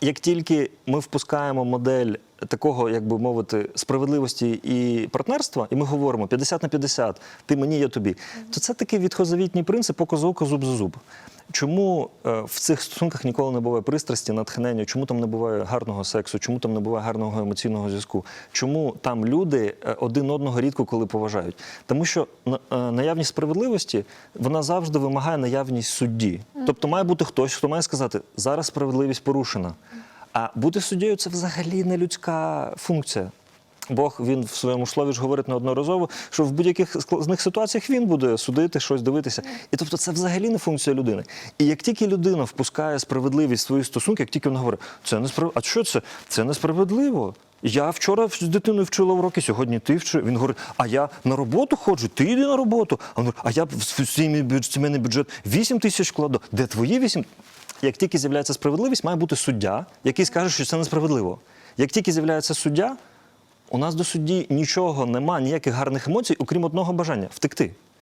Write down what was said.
як тільки ми впускаємо модель такого, як би мовити, справедливості і партнерства, і ми говоримо 50 на 50, ти мені, я тобі, то це такий відхозавітній принцип око за око, зуб за зуб. Чому е, в цих стосунках ніколи не буває пристрасті, натхнення? Чому там не буває гарного сексу? Чому там не буває гарного емоційного зв'язку? Чому там люди е, один одного рідко коли поважають? Тому що е, наявність справедливості вона завжди вимагає наявність судді. Тобто має бути хтось, хто має сказати, зараз справедливість порушена. А бути суддєю це взагалі не людська функція. Бог він в своєму слові ж говорить неодноразово, що в будь-яких складних ситуаціях він буде судити, щось дивитися. І тобто це взагалі не функція людини. І як тільки людина впускає справедливість в свої стосунки, як тільки вона говорить, це несправедливо. А що це? Це несправедливо. Я вчора з дитиною вчила уроки, сьогодні ти вчи. Він говорить, а я на роботу ходжу, ти йди на роботу. А він а я в сімейний бюджет 8 тисяч кладу. Де твої 8? Як тільки з'являється справедливість, має бути суддя, який скаже, що це несправедливо. Як тільки з'являється суддя, у нас до судді нічого нема, ніяких гарних емоцій, окрім одного бажання втекти.